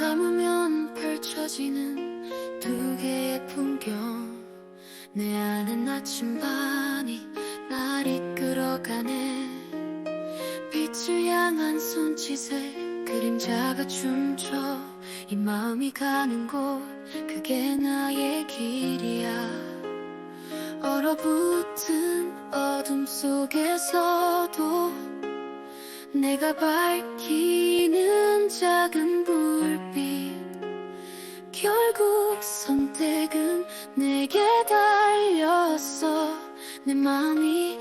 감으면 펼쳐지는 두 개의 풍경. 내 안엔 아침밤이 날 이끌어가네. 빛을 향한 손짓에 그림자가 춤춰. 이 마음이 가는 곳 그게 나의 길이야. 얼어붙은 어둠 속에서도 내가 밝히는 작은 불빛 결국 선택은 내게 달렸어. 내 맘이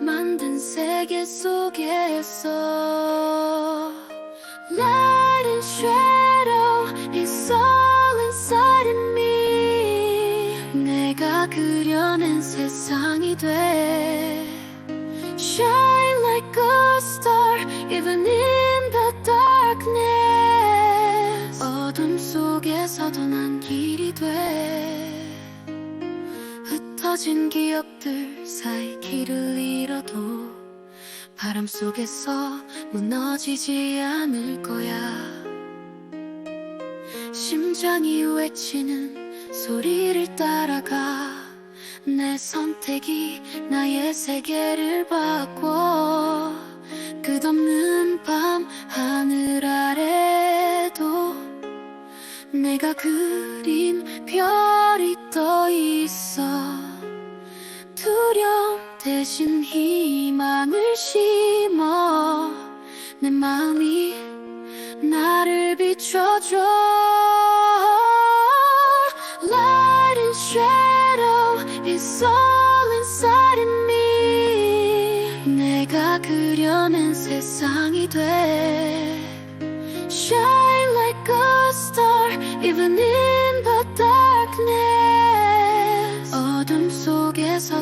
만든 세계 속에서. Light and shadow is all inside of me. 내가 그려낸 세상이 돼 흩어진 기억들 사이 길을 잃어도 바람 속에서 무너지지 않을 거야. 심장이 외치는 소리를 따라가 내 선택이 나의 세계를 바꿔. 끝없는 밤 하늘 아래도 내가 그린 별이 떠 있어 대신 희망을 심어 내 마음이 나를 비춰줘 Light and shadow is all inside of me 내가 그려낸 세상이 돼 Shine like a star even in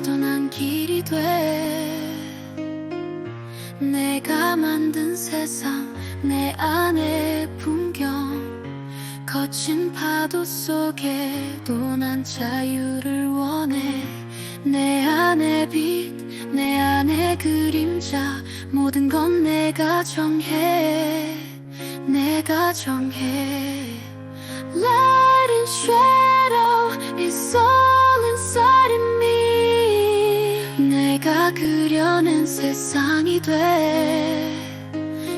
속에서도 난 길이 돼. 내가 만든 세상 내 안의 풍경. 거친 파도 속에도 난 자유를 원해. 내 안의 빛, 내 안의 그림자 모든 건 내가 정해. 내가 정해. Light and shadow 그려낸 세상이 돼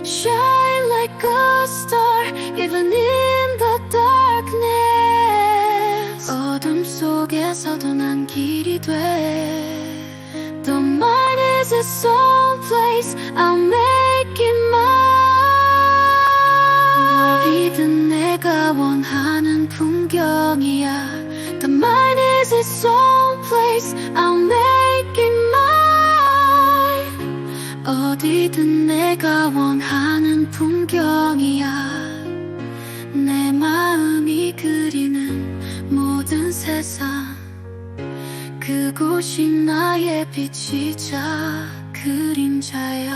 Shine like a star even in the darkness 어둠 속에서도 난 길이 돼 The mind is its own place I'll make it mine 어디든 내가 원하는 풍경이야 어디든 내가 원하는 풍경이야. 내 마음이 그리는 모든 세상. 그곳이 나의 빛이자 그림자야